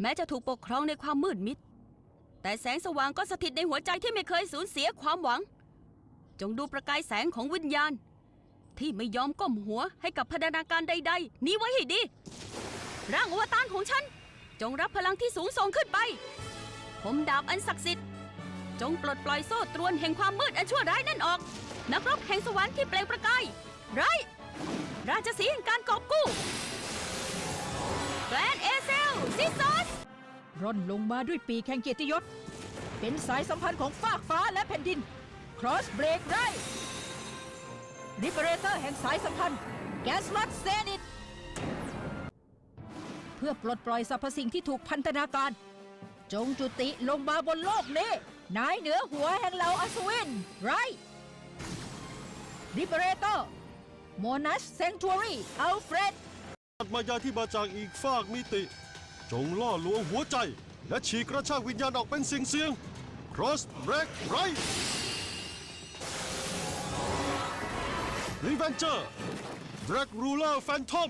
แม้จะถูกปกครองในความมืดมิด แต่แสงสว่างก็สถิตในหัวใจที่ไม่เคยสูญเสียความหวัง จงดูประกายแสงของวิญญาณ ที่ไม่ยอมก้มหัวให้กับพัฒนาการใด ๆ นี้ไว้ให้ดี ร่างอวตารของฉัน จงรับพลังที่สูงส่งขึ้นไป ผมดาบอันศักดิ์สิทธิ์ จงปลดปล่อยโซ่ตรวนแห่งความมืดอันชั่วร้ายนั่นออก นักรบแห่งสวรรค์ที่เปล่งประกายไรราชสีห์แห่งการกอบกู้แกลนเอเซลซิซ ร่อนลงมาด้วยปีกแห่งเกียรติยศ เป็นสายสัมพันธ์ของฟากฟ้าและแผ่นดิน Cross Break ไร Liberator แห่งสายสัมพันธ์ แกสลอตเซนิตเพื่อปลดปล่อยสรรพสิ่งที่ถูกพันธนาการ จงจุติลงมาบนโลกนี้นายเหนือหัวแห่งเหล่าอัศวินไร Liberator Monash Sanctuary Alfred มายาที่มาจากอีกฟากมิติ จงล่อลวงหัวใจ และฉีกกระชากวิญญาณออกเป็นสิ่งเสียง Cross Break Right Revenger break Ruler Phantom